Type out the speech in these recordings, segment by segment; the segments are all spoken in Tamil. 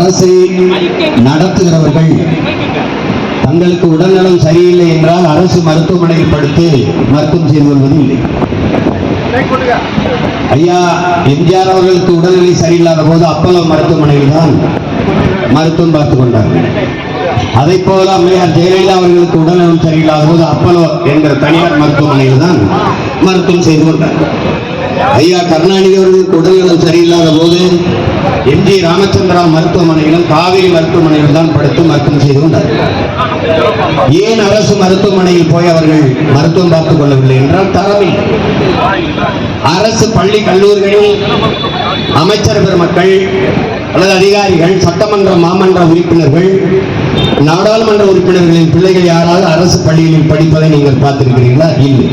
அரசை நடத்துகிறவர்கள் தங்களுக்கு உடல்நலம் சரியில்லை என்றால் அரசு மருத்துவமனையில் படுத்து மருத்துவம் செய்து கொள்வது இல்லை ஐயா எம்ஜிஆர் அவர்களுக்கு உடல்நிலை சரியில்லாத போது அப்பல்லோ மருத்துவமனையில் தான் மருத்துவம் பார்த்துக் கொண்டார்கள் அதை போல அம்மையார் ஜெயலலிதா அவர்களுக்கு உடல்நலம் சரியில்லாத போது அப்பல்லோ என்ற தனியார் மருத்துவமனையில் தான் மருத்துவம் செய்து கொண்டார்கள் ஐயா கருணாநிதி அவர்களுக்கு உடல்நலம் சரியில்லாத போது எம்ஜி ராமச்சந்திரா மருத்துவமனையிலும் காவிரி மருத்துவமனையில் தான் படுத்து மருத்துவம் செய்து கொண்டார். ஏன் அரசு மருத்துவமனையில் போய் அவர்கள் மருத்துவம் பார்த்துக் கொள்ளவில்லை என்றால் தரமில்லை அரசு பள்ளி கல்லூரிகளில் அமைச்சர் பெருமக்கள் அல்லது அதிகாரிகள் சட்டமன்ற மாமன்ற உறுப்பினர்கள் நாடாளுமன்ற உறுப்பினர்களின் பிள்ளைகள் யாராவது அரசு பள்ளிகளில் படிப்பதை நீங்கள் பார்த்திருக்கிறீர்களா? இல்லை.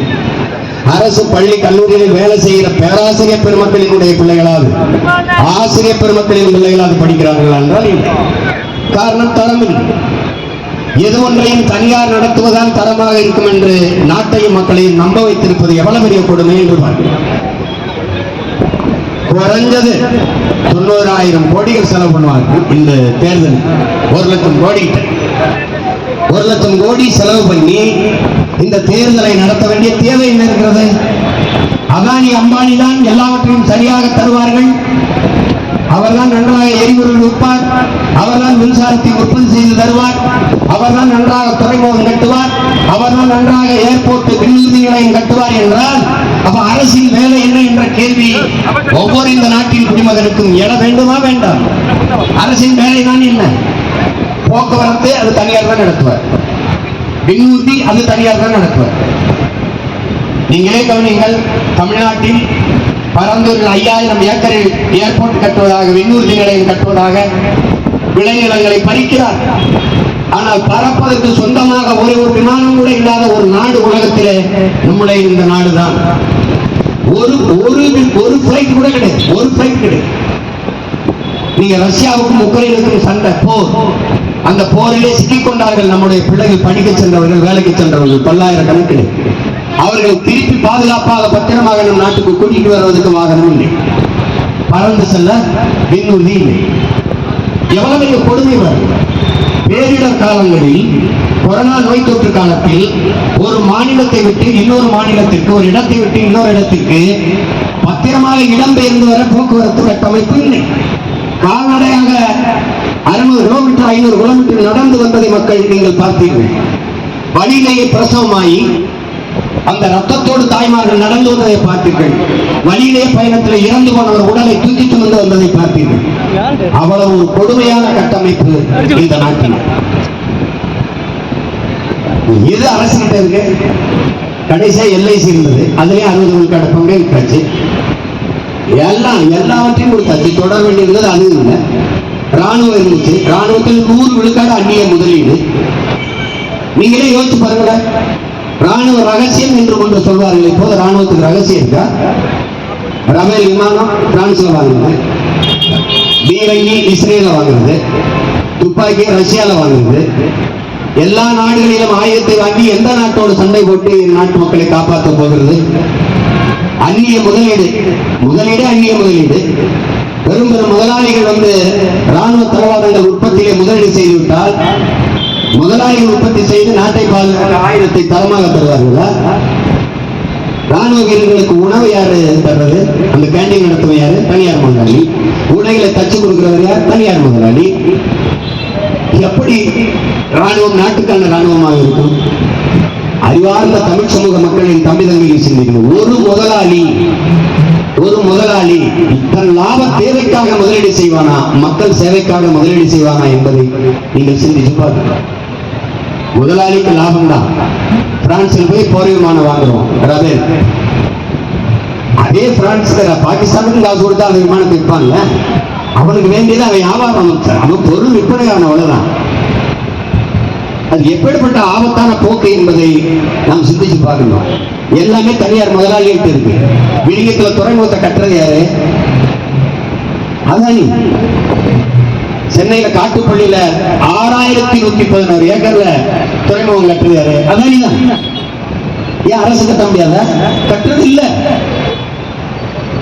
அரசு பள்ளி கல்லூரிகளில் வேலை செய்கிற பேராசிரியர் பெருமக்களினுடைய பிள்ளைகளாவது ஆசிரியர் பெருமக்களின் பிள்ளைகளாவது படிக்கிறார்களா என்றால் காரணம் தரம் எது ஒன்றையும் தனியார் நடத்துவதால் தரமாக இருக்கும் என்று நாட்டையும் மக்களையும் நம்ப வைத்திருப்பது எவ்வளவு பெரிய கொடுமை என்று குறைஞ்சது தொண்ணூறாயிரம் கோடிகள் செலவு பண்ணுவார்கள் இந்த தேர்தல். ஒரு லட்சம் கோடி ஒரு லட்சம் கோடி செலவு பண்ணி இந்த தேர்தலை நடத்த வேண்டிய தேவை என்ன இருக்கிறது? அதானி அம்பானி தான் எல்லாவற்றையும் சரியாக தருவார்கள். அவர்தான் நன்றாக எரிபொருள் விற்பார். அவர்தான் மின்சாரத்தை உற்பத்தி செய்து தருவார். அவர்தான் நன்றாக துறைமுகம் கட்டுவார். அவர்தான் நன்றாக ஏர்போர்ட் விண்வெளி கட்டுவார் என்றால் அப்ப அரசின் வேலை என்ன என்ற கேள்வி ஒவ்வொரு இந்த நாட்டின் குடிமகனுக்கும் எழ வேண்டுமா வேண்டாம்? அரசின் வேலை தான் என்ன? போக்குவரத்து அது தனியார் தான் நடத்துவார். விண்வூர்தி அது தனியார் தான் நடத்துவார். நீங்களே கவனிங்கள் தமிழ்நாட்டில் பரந்தூரில் ஐயாயிரம் ஏக்கரில் ஏர்போர்ட் கட்டுவதாக விண்ணூர்தி நிலையம் கட்டுவதாக விளைநிலங்களை பறிக்கிறார். ஆனால் பரப்பதற்கு சொந்தமாக ஒரு ஒரு விமானம் கூட இல்லாத ஒரு நாடு உலகத்திலே நம்முடைய இந்த நாடுதான். ஒரு ஒரு ஒரு பிளைட் கூட கிடையாது. ஒரு பிளைட் கிடையாது. நீங்க ரஷ்யாவுக்கும் உக்ரைனுக்கும் சண்டை. போர். அந்த போரிலே சிக்கிக் கொண்டார்கள் நம்முடைய பிள்ளைகள் படிக்க சென்றவர்கள் வேலைக்கு சென்றவர்கள் பல்லாயிரக்கணக்கில். அவர்கள் திருப்பி பாதுகாப்பாக பத்திரமாக நம் நாட்டுக்கு கூட்டிட்டு வருவதற்கு வாகனம் இல்லை. பறந்து செல்ல விண்ணுறுதி இல்லை. எவ்வளவு கொடுமை வரும். பேரிடர் காலங்களில் கொரோனா நோய் தொற்று காலத்தில் ஒரு மாநிலத்தை விட்டு இன்னொரு மாநிலத்திற்கு ஒரு இடத்தை விட்டு இன்னொரு இடத்திற்கு பத்திரமாக இடம்பெயர்ந்து வர போக்குவரத்து கட்டமைப்பு இல்லை. கால்நடையாக அறுநூறு கிலோமீட்டர் ஐநூறு கிலோமீட்டர் நடந்து வந்ததை மக்கள் நீங்கள் பார்த்தீர்கள். வழியிலேயே பிரசவமாகி அந்த ரத்தத்தோடு தாய்மார்கள் நடந்து வந்ததை பார்த்தீர்கள். வழியிலே பயணத்தில் இறந்து போனவர் உடலை தூக்கி சுமந்து வந்ததை பார்த்தீர்கள். அவ்வளவு ஒரு கொடுமையான கட்டமைப்பு இந்த நாட்டில். எது அரசுகிட்ட இருக்கு. கடைசியா எல்ஐசி இருந்தது. அதுலயும் அறுபது விழுக்காடு பங்கே விட்டாச்சு எல்லாம் எல்லாவற்றையும் கொடுத்தாச்சு. தொடர வேண்டியிருந்தது அது இல்லை. ராணுவம் இருந்துச்சு ராணுவத்தில் நூறு விழுக்காடு அந்நிய முதலீடு. நீங்களே யோசிச்சு பாருங்களேன் ராணுவ ரகசியம் என்று கொண்டு சொல்வார்கள் இப்போது ராணுவத்துக்கு ரகசியம் இருக்கா? ரபேல் விமானம் பிரான்ஸ்ல வாங்குறது. பீரங்கி இஸ்ரேல வாங்குறது. துப்பாக்கி ரஷ்யால வாங்குறது. எல்லா நாடுகளிலும் ஆயுதத்தை வாங்கி எந்த நாட்டோடு சண்டை போட்டு நாட்டு மக்களை காப்பாற்ற போகிறது? அந்நிய முதலீடு. முதலீடு அந்நிய முதலீடு. பெரும் பெரும் முதலாளிகள் வந்து ராணுவ தளவாடங்கள் உற்பத்தியிலே முதலீடு செய்துவிட்டால் முதலாளிகள் உற்பத்தி செய்து நாட்டை பாதுகாக்க ஆயுதத்தை தரமாக தருவார்களா? ராணுவ வீரர்களுக்கு உணவு யாரு தர்றது? அந்த கேண்டீன் நடத்துவ யாரு? தனியார் முதலாளி. உடைகளை தச்சு கொடுக்கிறவர் யார்? தனியார் முதலாளி. எப்படி ராணுவம் நாட்டுக்கான ராணுவமாக இருக்கும்? அறிவார்ந்த தமிழ் சமூக மக்களின் தம்பி தங்கையை சிந்திக்கணும். ஒரு முதலாளி ஒரு முதலாளி தன் லாப தேவைக்காக முதலீடு செய்வானா? மக்கள் சேவைக்காக முதலீடு செய்வானா என்பதை நீங்கள் சிந்திச்சு பாருங்க முதலாளிக்கு லாபம் தான் பிரான்சில் போய் போர் விமானம் வாங்குறோம். ரபேல். அதே பிரான்ஸ் பாகிஸ்தானுக்கு காசு கொடுத்தா அந்த விமானத்தை விற்பான்ல அவனுக்கு வேண்டியது அவன் வியாபாரம் அமைச்சர் அவன் பொருள் விற்பனையான அவ்வளவுதான். அது எப்படிப்பட்ட ஆபத்தான போக்கு என்பதை நாம் சிந்திச்சு பார்க்கணும். எல்லாமே தனியார் முதலாளிகிட்ட இருக்கு. விழியத்துல துறைமுகத்தை கட்டுறது யாரு? அதானி. சென்னையில காட்டுப்பள்ளியில ஆறாயிரத்தி நூத்தி பதினோரு ஏக்கர்ல துறைமுகம் கட்டுறது யாரு? அதானி தான் ஏன் அரசு கட்ட முடியாத? கட்டுறது இல்ல.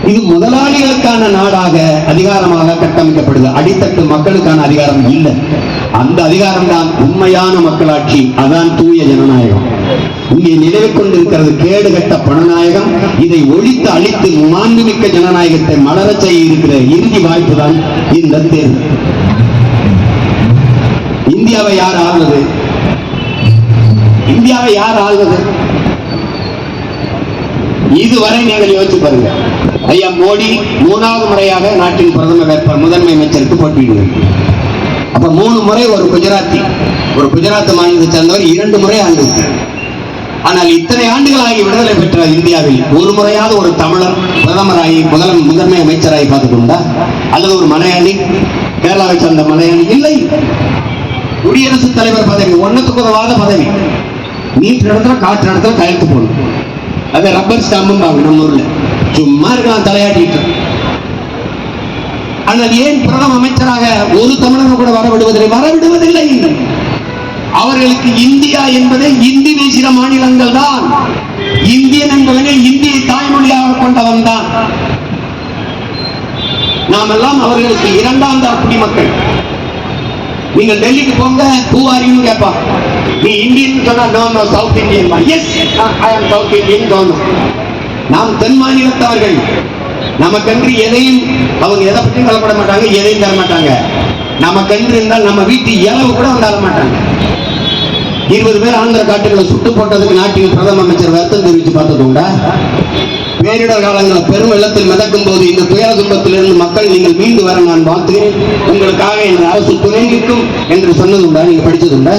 இது முதலாளிகளுக்கான நாடாக அதிகாரமாக கட்டமைக்கப்படுது. அடித்தட்டு மக்களுக்கான அதிகாரம் இல்லை. அந்த அதிகாரம் தான் உண்மையான மக்களாட்சி. அதான் தூய ஜனநாயகம். இங்கே நிலவி கொண்டிருக்கிறது கேடுகட்ட பணநாயகம். இதை ஒழித்து அழித்து மாண்புமிக்க ஜனநாயகத்தை மலரச் செய்ய இருக்கிற இறுதி வாய்ப்பு தான் இந்த தேர்தல் இந்தியாவை யார் ஆள்வது? இந்தியாவை யார் ஆள்வது? இதுவரை நீங்கள் யோசிச்சு பாருங்க. ஐயா மோடி மூணாவது முறையாக நாட்டின் பிரதம வேட்பாளர் முதன்மை அமைச்சருக்கு போட்டியிடுவார் அப்ப மூணு முறை ஒரு குஜராத்தி. ஒரு குஜராத் மாநிலத்தை சேர்ந்தவர் இரண்டு முறை ஆண்டு ஆனால் இத்தனை ஆண்டுகளாகி விடுதலை பெற்ற இந்தியாவில். ஒரு முறையாவது ஒரு தமிழர் பிரதமராகி முதல் முதன்மை அமைச்சராகி பார்த்துக்கொண்டா? அல்லது ஒரு மலையாளி கேரளாவை சேர்ந்த மலையாளி? இல்லை. குடியரசுத் தலைவர் பதவி ஒன்றுக்கு உதவாத பதவி. நீட் இடத்துல காற்று இடத்துல கையெழுத்து போடணும். அது ரப்பர் ஸ்டாம்பும் நம்ம ஊர்ல. சும்மா இருக்கலாம் தலையாட்டிட்டு. ஆனால் ஏன் பிரதம அமைச்சராக ஒரு தமிழகம் கூட வர விடுவதில்லை அவர்களுக்கு இந்தியா என்பதே இந்தி பேசுகிற மாநிலங்கள் தான். இந்தியன் என்பவனே இந்தியை தாய்மொழியாக கொண்டவன் தான். நாமெல்லாம் அவர்களுக்கு இரண்டாம் தர குடிமக்கள் நீங்கள் டெல்லிக்கு போங்க ஹூ கேட்பா நீ இந்தியன் சொன்னா no no south Indian yes I am south Indian no நாம் தென் மாநிலத்தவர்கள். நமக்கன்று எதையும் அவங்க எதை பற்றியும் கலப்பட மாட்டாங்க எதையும் தர மாட்டாங்க. நமக்கென்று இருந்தால் நம்ம வீட்டு இளவு கூட வந்தால மாட்டாங்க. இருபது பேர் ஆந்திர காட்டுகளை சுட்டு போட்டதுக்கு நாட்டின் பிரதம அமைச்சர் வருத்தம் தெரிவித்து பார்த்தது உண்டா பேரிடர் காலங்களில் பெரும் வெள்ளத்தில் மிதக்கும் போது இந்த துயர துன்பத்திலிருந்து மக்கள் நீங்கள் மீண்டு வர நான் பார்த்துகிறேன் உங்களுக்காக எனது அரசு துணை நிற்கும் என்று சொன்னதுண்டா நீங்க படிச்சதுண்டா?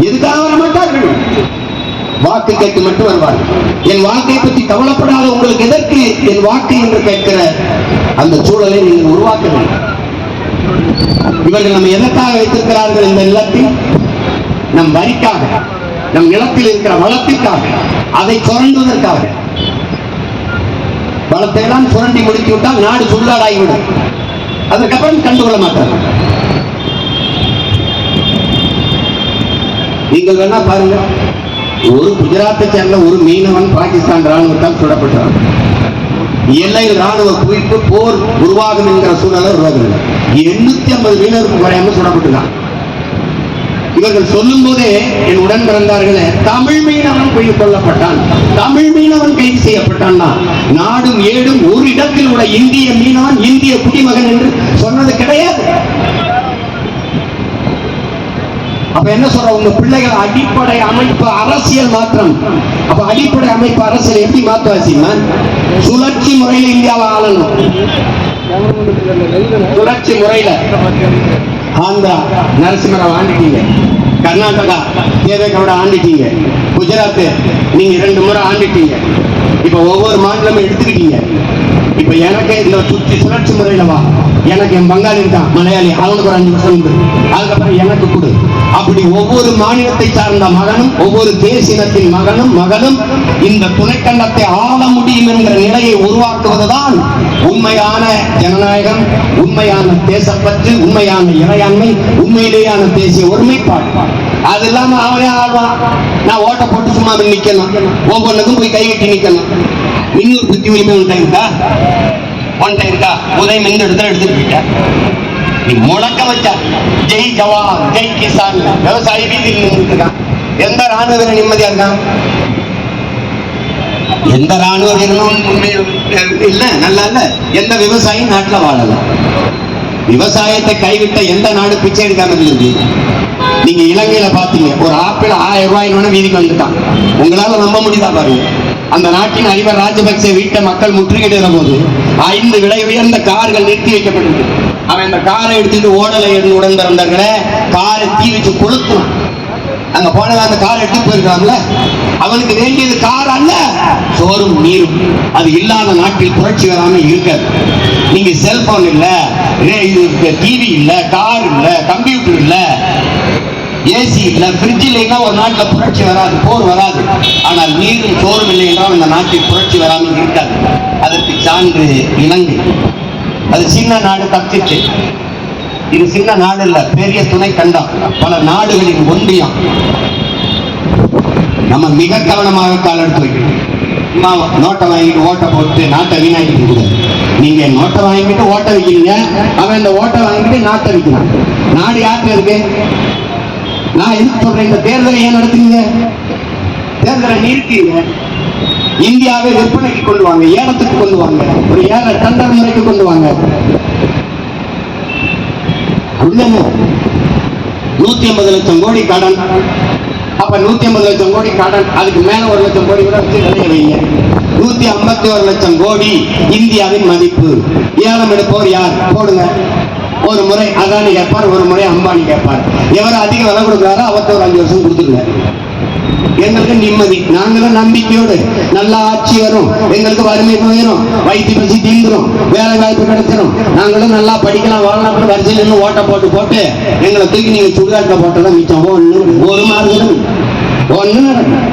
எதுக்காக வர மாட்டார்கள்? வாக்கு கேட்டு மட்டும் வருவார்கள் என் வாழ்க்கையை பற்றி கவலைப்படாத உங்களுக்கு எதற்கு என் வாக்கு என்று கேட்கிற அந்த சூழலை நீங்கள் உருவாக்க வேண்டும். இவர்கள் நம்ம எதற்காக வைத்திருக்கிறார்கள் இந்த நிலத்தில் நம் வரிக்காக நம் நிலத்தில் இருக்கிற வளத்திற்காக அதை சுரண்டுவதற்காக. வளத்தை எல்லாம் சுரண்டி முடித்து விட்டால் நாடு சுடுகாடாகிவிடும் அதுக்கப்புறம் கண்டுகொள்ள மாட்டார்கள் நீங்கள் வேணா பாருங்க ஒரு குஜராத்தை சேர்ந்த ஒரு மீனவன் பாகிஸ்தான் ராணுவத்தால் சுடப்பட்டான். எல்லையில் ராணுவ குவிப்பு போர் உருவாகும் என்கிற சூழலை உருவாகுது எண்ணூத்தி ஐம்பது மீனவருக்கு குறையாமல் சுடப்பட்டுதான். இவர்கள் சொல்லும் போதே என் உடன் பிறந்தார்களே தமிழ் மீனவன் கைது கொல்லப்பட்டான். தமிழ் மீனவன் கைது செய்யப்பட்டான் நாடும் ஏடும் ஒரு இடத்தில் உள்ள இந்திய மீனவன் இந்திய குடிமகன் என்று சொன்னது கிடையாது. அப்ப என்ன சொல்ற உங்க பிள்ளைகள் அடிப்படை அமைப்பு அரசியல் மாற்றம். அப்ப அடிப்படை அமைப்பு அரசியல் எப்படி மாத்துவாசிமா சுழற்சி முறையில இந்தியாவை ஆளணும். சுழற்சி முறையில. ஆந்திரா நரசிம்மராவ் ஆண்டிட்டீங்க. கர்நாடகா தேவேகவுட ஆண்டிட்டீங்க. குஜராத் நீங்க ரெண்டு முறை ஆண்டிட்டீங்க. இப்ப ஒவ்வொரு மாநிலமும் எடுத்துக்கிட்டீங்க. இப்ப எனக்கு இந்த சுற்றி சுழற்சி முறையில வா. எனக்கு என் பங்காளி இருக்கான் மலையாளி. அவனுக்கு ஒரு அஞ்சு வருஷம் அதுக்கப்புறம் எனக்கு கொடு. அப்படி ஒவ்வொரு மாநிலத்தை சார்ந்த மகனும் ஒவ்வொரு தேசினத்தின் மகனும் மகளும் இந்த துணைக்கண்டத்தை ஆள முடியும் என்கிற நிலையை உருவாக்குவதுதான் உண்மையான ஜனநாயகம் உண்மையான தேசப்பற்று உண்மையான இறையாண்மை உண்மையிலேயான தேசிய ஒருமைப்பாடு. அது இல்லாம அவனே ஆடுவான் நான் ஓட்ட போட்டு சும்மா நிக்கலாம். நிக்கணும் ஒவ்வொன்றுக்கும் போய் கை கட்டி நிக்கணும் மின்னூர் புத்தி உரிமை உன்ட்ட இருக்கா? உன்ட்ட இருக்கா? உதயம் எங்க இடத்துல எடுத்துட்டு போயிட்டேன் நீ முழக்க வச்ச. ஜெய் ஜவான் ஜெய் கிசான். விவசாயி வீதியில் நின்றுட்டு இருக்கான் எந்த ராணுவ நிம்மதியா இருக்கான் எந்த ராணுவ வீரனும் இல்ல நல்லா இல்ல. எந்த விவசாயியும் நாட்டுல வாழலாம் விவசாயத்தை கைவிட்ட எந்த நாடு பிச்சை எடுக்காம இருந்தது நீங்க இலங்கையில பாத்தீங்க. ஒரு ஆப்பிள் ஆயிரம் ரூபாய் வீதிக்கு வந்துட்டான் உங்களால நம்ப முடியுதா பாருங்க. அந்த நாட்டின் அதிபர் ராஜபக்சே வீட்டை மக்கள் முற்றுகையிடுற போது ஐந்து விலை உயர்ந்த கார்கள் நிறுத்தி வைக்கப்பட்டது அவன் இந்த காரை எடுத்துட்டு ஓடலை இருந்து உடன் பிறந்தார்களே காரை தீ வச்சு கொளுத்தும் அங்க போனவன் அந்த கார் எடுத்து போயிருக்காங்கல்ல? அவனுக்கு வேண்டியது கார் அல்ல சோறும் நீரும். அது இல்லாத நாட்டில் புரட்சி வராம இருக்காது. நீங்க செல்போன் இல்ல டிவி இல்ல கார் இல்ல கம்ப்யூட்டர் இல்ல ஏசி இல்ல ஃப்ரிட்ஜ் இல்லைன்னா ஒரு நாட்டில் புரட்சி வராது போர் வராது. ஆனால் நீரும் சோறும் இல்லை என்றால் அந்த நாட்டில் புரட்சி வராமல் இருக்காது. அதற்கு சான்று இலங்கை. அது சின்ன நாடு தப்பிச்சு. இது சின்ன நாடு இல்ல பெரிய துணை கண்டம் பல நாடுகளின் ஒன்றியம். நம்ம மிக கவனமாக கால் எடுத்து வைக்கணும் சும்மா நோட்டை வாங்கிட்டு ஓட்டை போட்டு நாட்டை வீணாக்கிட்டு கூடாது நீங்க நோட்டை வாங்கிட்டு ஓட்டை வைக்கிறீங்க அவன் இந்த ஓட்டை வாங்கிட்டு நாட்டை வைக்கிறான் நாடு யாருக்கு இருக்கு? நான் என்ன சொல்றேன்? இந்த தேர்தலை ஏன் நடத்துறீங்க? தேர்தலை நிறுத்தீங்க இந்தியாவை விற்பனைக்கு கொண்டு வாங்க ஏலத்துக்கு கொண்டு வாங்க ஒரு ஏல டண்டர் முறைக்கு கொண்டு வாங்க. அப்படிதானே நூத்தி ஐம்பது லட்சம் கோடி கடன். அப்ப நூத்தி ஐம்பது லட்சம் கோடி கடன் அதுக்கு மேல ஒரு லட்சம் கோடி கூட வச்சு விளைய வைங்க. நூத்தி ஐம்பத்தி ஒரு லட்சம் கோடி இந்தியாவின் மதிப்பு. ஏலம் எடுப்போர் யார்? போடுங்க. ஒரு முறை அதானி கேட்பார் ஒரு முறை அம்பானி கேட்பார். எவர் அதிக விலை கொடுக்குறாரோ அவர்கிட்ட ஒரு அஞ்சு வருஷம் கொடுத்துருங்க. எங்களுக்கு நிம்மதி. நாங்களும் நம்பிக்கையோடு நல்ல ஆட்சி வரும். எங்களுக்கு வறுமை போயிடும் வயிற்று பசி தீந்துரும். வேலை வாய்ப்பு கிடைச்சிடும் நாங்களும் நல்லா படிக்கலாம். வாழலாம் வரிசையில் நின்று ஓட்ட போட்டு போட்டு எங்களை தூக்கி நீங்க சுடுகாட்டில் போட்டதான் மிச்சம் ஒண்ணு ஒரு மாறுதலும் ஒண்ணு நடக்கும்.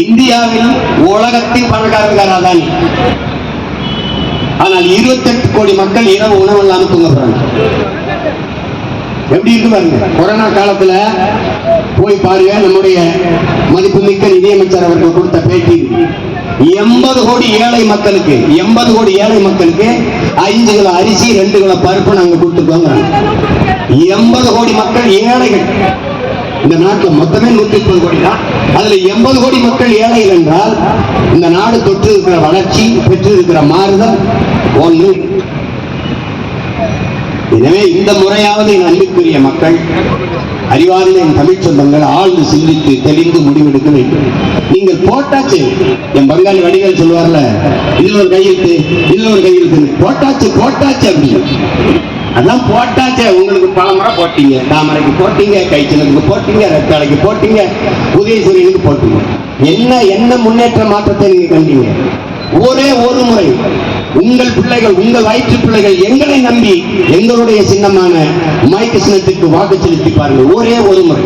இந்தியாவில் உலகத்தின் பணக்காரர்கள் அதானி. ஆனால் இருபத்தெட்டு கோடி மக்கள் இரவு உணவு இல்லாம தூங்க போறாங்க எப்படி இருக்கு பாருங்க. கொரோனா காலத்துல போய் பாருங்க நம்முடைய மதிப்புமிக்க நிதியமைச்சர் அவர்கள் கொடுத்த பேட்டி. எண்பது கோடி ஏழை மக்களுக்கு எண்பது கோடி ஏழை மக்களுக்கு ஐந்து கிலோ அரிசி ரெண்டு கிலோ பருப்பு நாங்க கொடுத்துருக்கோங்க எண்பது கோடி மக்கள் ஏழைகள். இந்த நாட்டில் மொத்தமே நூத்தி முப்பது கோடி தான். அதுல எண்பது கோடி மக்கள் ஏழைகள் என்றால் இந்த நாடு தொற்று இருக்கிற வளர்ச்சி பெற்று இருக்கிற மாறுதல் ஒன்று எனவே இந்த முறையாவது என் அன்புக்குரிய மக்கள் அறிவார்ந்த என் தமிழ் சொந்தங்கள் ஆழ்ந்து சிந்தித்து தெளிந்து முடிவெடுக்க வேண்டும். நீங்கள் போட்டாச்சு என் பங்காளி வடிகள் சொல்லுவார்ல இதுல ஒரு கையெழுத்து இதுல ஒரு கையெழுத்து போட்டாச்சு போட்டாச்சு அப்படின்னு அதான் போட்டாச்சே உங்களுக்கு பல முறை போட்டீங்க தாமரைக்கு போட்டீங்க கைச்சலுக்கு போட்டீங்க ரத்தாலைக்கு போட்டீங்க உதயசூரியனுக்கு போட்டீங்க. என்ன என்ன முன்னேற்ற மாற்றத்தை நீங்க கண்டீங்க? ஒரே ஒரு முறை உங்கள் பிள்ளைகள் உங்கள் வயிற்று பிள்ளைகள் எங்களை நம்பி எங்களுடைய சின்னமான மைக்கு வாக்கு செலுத்தி பாருங்கள். ஒரே ஒரு முறை.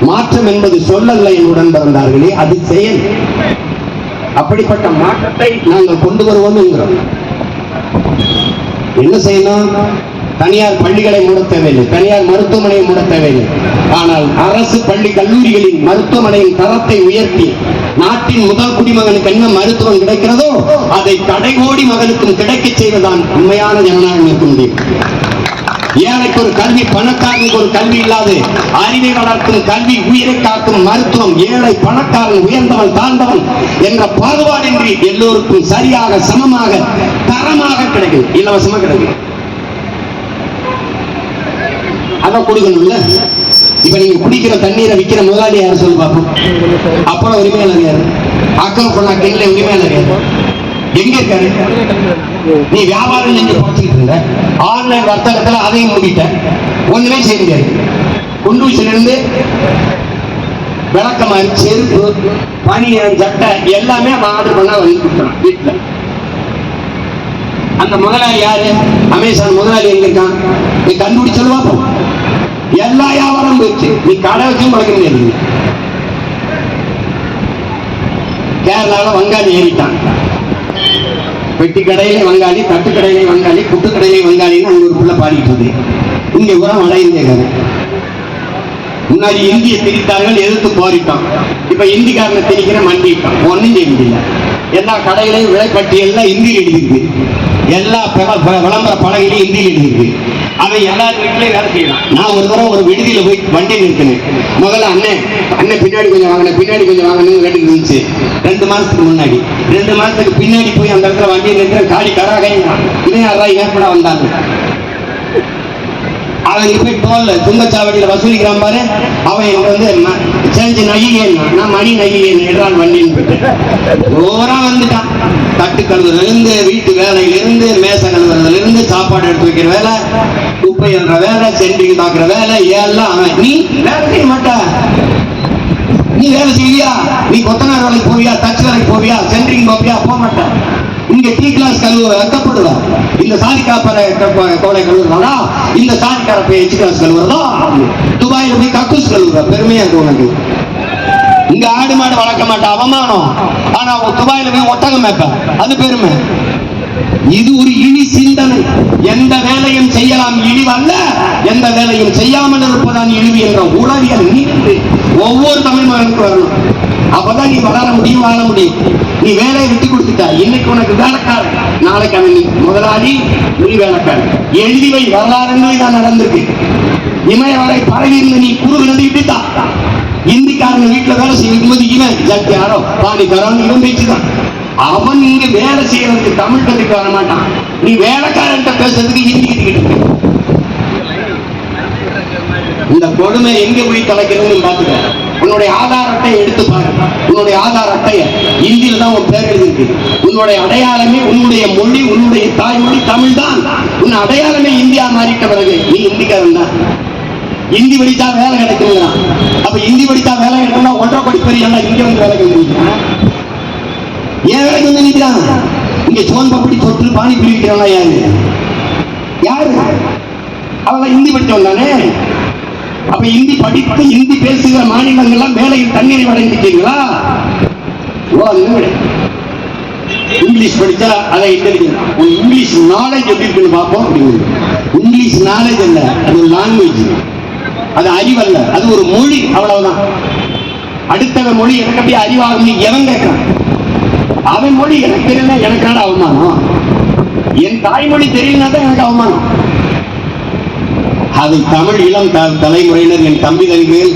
மாற்றம் என்பது சொல்லல்ல என்னுடன் பிறந்தார்களே அது செயல். அப்படிப்பட்ட மாற்றத்தை நாங்கள் கொண்டு வருவோம் என்கிறோம். என்ன செய்யணும்? தனியார் பள்ளிகளை மூட தேவையில்லை. தனியார் மருத்துவமனையை மூட தேவையில்லை. ஆனால் அரசு பள்ளி கல்லூரிகளின் மருத்துவமனையின் தரத்தை உயர்த்தி நாட்டின் முதல் குடிமகனுக்கு என்ன மருத்துவம் கிடைக்கிறதோ அதை தடைகோடி மகனுக்கும் கிடைக்கச் செய்வதுதான் உண்மையான ஜனநாயகம் இருக்க முடியும் ஏழைக்கு ஒரு கல்வி பணக்காரனுக்கு ஒரு கல்வி இல்லாது அறிவை வளர்க்கும் கல்வி உயிரை காக்கும் மருத்துவம் ஏழை பணக்காரன் உயர்ந்தவன் தாழ்ந்தவன் என்ற பாகுபாடின்றி எல்லோருக்கும் சரியாக சமமாக தரமாக கிடைக்கும் இலவசமாக கிடைக்கும் அதை கொடுக்கணும்ல? இப்ப நீங்க குடிக்கிற தண்ணீரை விக்கிற முதலாளி யார் சொல்லு பார்ப்போம் அப்பளம் உரிமையாளர் யாரு? அக்கம் பண்ணா கெல்ல உரிமையாளர் யாரு? எங்க இருக்காரு? நீ வியாபாரம் செஞ்சு குறைச்சிக்கிட்டு இருந்த. ஆன்லைன் வர்த்தகத்துல அதையும் மூடிட்ட. ஒண்ணுமே செய்ய முடியாது குண்டூசில இருந்து விளக்கமாறு செருப்பு பனியன் சட்டை எல்லாமே அவன் ஆர்டர் பண்ணா வந்து கொடுத்தான் வீட்டுல அந்த முதலாளி யாரு? அமேசான் முதலாளி எங்க இருக்கான்? நீ கண்டுபிடிச்சல்வா வியாபாரம் நீ கடை வச்சும் பழக்க முடியாது. கேரளாவில் வங்காளி ஏறிட்டான். பெட்டி கடையிலே வங்காளி தட்டு கடையிலே வங்காளி குட்டு கடையிலே வங்காளின்னு அங்கே ஒரு பிள்ளை பாடிட்டு இருக்கு. இங்கே கூட வட இந்தியக்காரன். முன்னாடி இந்திய திரித்தார்கள் எதிர்த்து போரிட்டான். இப்போ இந்திக்காரனை திரிக்கிற மண்டிட்டான். ஒன்றும் செய்ய முடியல. எல்லா கடையிலையும் விலைப்பட்டியல்லாம் இந்தி எழுதிருக்கு எல்லா விளம்பர பலகையிலும் இந்தியில் எழுதியிருக்கு. அவன் எல்லார் வீட்லையும் வேலை செய்யலாம். நான் ஒரு தடவை ஒரு விடுதியில் போய் வண்டி நிறுத்தினேன். முதல்ல அண்ணன் அண்ணன் பின்னாடி கொஞ்சம் வாங்கினேன் பின்னாடி கொஞ்சம் வாங்கணும்னு கேட்டு இருந்துச்சு. ரெண்டு மாதத்துக்கு முன்னாடி. ரெண்டு மாதத்துக்கு பின்னாடி போய் அந்த இடத்துல வண்டி நிறுத்தினேன் காலி கராக இவன் ஏற்பட வந்தாங்க? அவன் இங்க போய் டோல்ல துங்கச்சாவடியில் வசூலிக்கிறான் பாரு. அவன் எனக்கு வந்து செஞ்சு நகிகேன்னா நான் மணி நகிகேன் என்றால் வண்டின்னு போயிட்டு ஓரா வந்துட்டான். தட்டு கழுவுறதுலேருந்து வீட்டு வேலையிலேருந்து மேச மேசை சாப்பாடு எடுத்து வைக்கிற வேலை குப்பை என்ற வேலை சென்டிங் தாக்குற வேலை ஏல்லாம் அவன். நீ வேலை செய்ய மாட்டா. நீ வேலை செய்வியா? நீ கொத்தனார் வேலைக்கு போவியா? தச்சு வேலைக்கு போவியா? சென்ட்ரிங் போவியா? போக மாட்டேன் இங்க டீ கிளாஸ் கழுவ வைக்கப்படுவா இல்ல சாரி காப்பரை கோலை கழுவுறாடா இந்த சாதிக்கார போய் எச்சு கிளாஸ் துபாயில போய் கக்கூஸ் கழுவுற பெருமையா இருக்கு உனக்கு. இங்க ஆடு மாடு வளர்க்க மாட்டேன் அவமானம். ஆனா துபாயில போய் ஒட்டகம் மேய்ப்ப. அது பெருமை. இது ஒரு இனி சிந்தனை. எந்த வேலையும் செய்யலாம் இழிவல்ல எந்த வேலையும் செய்யாமல் இருப்பதான் இழிவு என்ற உளவியல் நீட்டு. ஒவ்வொரு தமிழ் மகனுக்கு வரணும். அப்பதான் நீ வளர முடியும் வாழ முடியும். நீ வேலையை விட்டு கொடுத்துட்ட. இன்னைக்கு உனக்கு வேலைக்காரன்? நாளைக்கு அவன் முதலாளி நீ வேலைக்காரன். எழுதி வை வரலாறுன்னு தான் நடந்திருக்கு. இமயவரை பரவி இருந்த நீ குறுகு இப்படித்தான் இந்திக்காரன் வீட்டுல வேலை செய்யும் போது இவன் ஜட்டியாரோ பாணிக்காரன் இவன் பேச்சுதான். அவன் இங்க வேலை செய்யறதுக்கு தமிழ் கத்துக்கு வர மாட்டான். நீ வேலைக்காரன்ட்ட பேசுறதுக்கு ஹிந்தி கிட்ட இந்த கொடுமை எங்க போய் தொலைக்கிறதுன்னு பாத்துக்க. உன்னுடைய ஆதாரத்தை எடுத்து பாருங்க உன்னுடைய ஆதார் அட்டையை இந்தியில தான் உன் பேர் எழுதிருக்கு உன்னுடைய அடையாளமே உன்னுடைய மொழி உன்னுடைய தாய்மொழி தமிழ் தான் உன் அடையாளமே இந்தியா மாறிட்ட பிறகு நீ இந்திக்காரன் தான். இந்தி படித்தா வேலை கிடைக்குங்கிறான் அப்ப இந்தி படித்தா வேலை கிடைக்கும்னா ஒன்றரை கோடி பேர் எல்லாம் இங்க வந்து வேலை கிடைக்கிறான் ஏன் வேலைக்கு வந்து நிக்கிறான் இங்க சோன் பப்படி தொற்று பாணி பிரிவிக்கிறவங்க யாரு? யாரு? அவன் இந்தி படித்தவன் தானே அப்ப இந்தி படித்து இந்தி பேசுகிற மாநிலங்கள்லாம் வேலையில் தண்ணீரை அடைஞ்சிட்டீங்களா? இங்கிலீஷ் படிச்சா அதை இன்டெலிஜென்ட். உன் இங்கிலீஷ் நாலேஜ் எப்படி இருக்குன்னு பார்ப்போம். அப்படிங்கிறது இங்கிலீஷ் நாலேஜ் அல்ல அது ஒரு லாங்குவேஜ் அது அறிவல்ல அது ஒரு மொழி அவ்வளவுதான். அடுத்தவன் மொழி எனக்கு அப்படியே அறிவாகும் எவன் கேட்கிறான்? அவன் மொழி எனக்கு தெரியல எனக்கான அவமானம்? என் தாய்மொழி தெரியலனா தான் எனக்கு அவமானம். அது தமிழ் இளம் த- தலைமுறையினர் என் தம்பி தனிகள்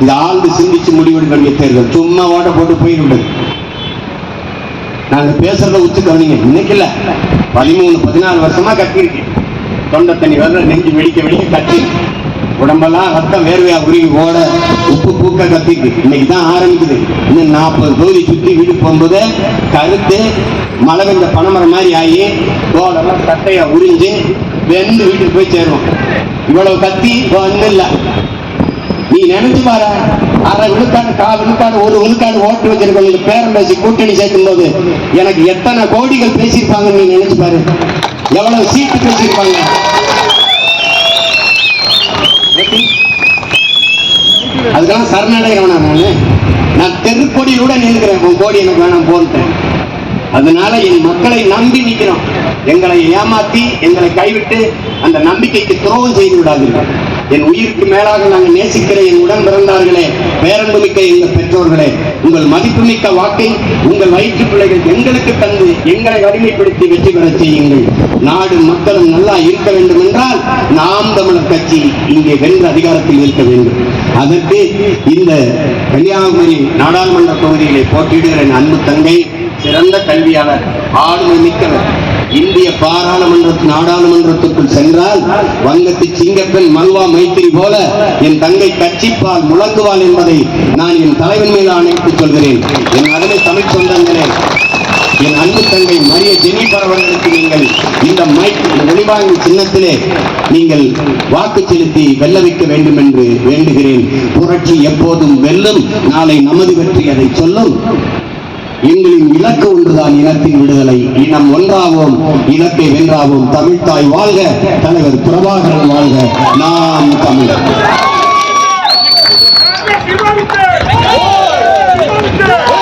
இந்த ஆழ்ந்து சிந்திச்சு முடிவெடுக்க வேண்டிய தேர்தல். சும்மா ஓட்ட போட்டு போயிட்டு நாங்கள் பேசுறத உச்சு கவனிங்க. இன்னைக்கு இல்ல. பதிமூணு பதினாலு வருஷமா கத்திருக்கேன். தொண்டை தண்ணி வர நெஞ்சு வெடிக்க வெடிக்க கத்தி. உடம்பெல்லாம் ரத்தம் வேர்வையா உருகி ஓட உப்பு பூக்க கத்திக்கு இன்னைக்கு தான் ஆரம்பிக்குது. இன்னும் நாற்பது தொகுதி சுத்தி வீடு போகும்போது கருத்து மழை வெந்த பனைமரம் மாதிரி ஆகி தோலெல்லாம் தட்டையா உறிஞ்சு வெந்து வீட்டுக்கு போய் சேருவோம். இவ்வளவு கத்தி ஒன்றும் இல்லை நீ நினைச்சு பாரு. அரை விழுக்காடு கால் விழுக்காடு ஒரு விழுக்காடு ஓட்டு வச்சிருக்கவங்க பேரம் பேசி கூட்டணி சேர்க்கும் போது எனக்கு எத்தனை கோடிகள் பேசியிருப்பாங்கன்னு நீ நினைச்சு பாரு. எவ்வளவு சீட்டு பேசியிருப்பாங்க? அதுக்கெல்லாம் சரணடைகிறவனா நானு? நான் தெருக்கோடியோட நிற்கிறேன் உன் கோடி எனக்கு வேணாம் போன்ட்டேன். அதனால என் மக்களை நம்பி நிற்கிறோம் எங்களை ஏமாத்தி எங்களை கைவிட்டு அந்த நம்பிக்கைக்கு துரோகம் செய்து விடாதீர்கள். என் உயிருக்கு மேலாக நாங்கள் நேசிக்கிற என் உடன் பிறந்தார்களே பேரன்புமிக்க எங்கள் பெற்றோர்களே உங்கள் மதிப்புமிக்க வாக்கை உங்கள் வயிற்று பிள்ளைகள் எங்களுக்கு தந்து எங்களை வலிமைப்படுத்தி வெற்றி பெற செய்யுங்கள். நாடு மக்களும் நல்லா இருக்க வேண்டும் என்றால் நாம் தமிழர் கட்சி இங்கே வென்ற அதிகாரத்தில் இருக்க வேண்டும். அதற்கு இந்த கன்னியாகுமரி நாடாளுமன்ற தொகுதியிலே போட்டியிடுகிற என் அன்பு தங்கை சிறந்த கல்வியாளர் ஆளுமை மிக்கவர் இந்திய பாராளுமன்ற நாடாளுமன்றத்துக்குள் சென்றால் வங்கத்து சிங்கப்பெண் மல்வா மைத்திரி போல என் தங்கை கட்சிப்பால் முழங்குவாள் என்பதை நான் என் தலைவன் மீது அணைத்துக் சொல்கிறேன். என் அருமை தமிழ் சொந்தங்களே என் அன்பு தங்கை மரிய ஜெனிபர் அவர்களுக்கு நீங்கள் இந்த மைக் இந்த சின்னத்திலே நீங்கள் வாக்கு செலுத்தி வெல்ல வைக்க வேண்டும் என்று வேண்டுகிறேன். புரட்சி எப்போதும் வெல்லும் நாளை நமது வெற்றி அதை சொல்லும். எங்களின் இலக்கு ஒன்றுதான் இனத்தின் விடுதலை. இனம் ஒன்றாவோம் இனத்தை வென்றாவோம் தமிழ்தாய் வாழ்க தலைவர் பிரபாகரன் வாழ்க. நாம் தமிழர். Oh!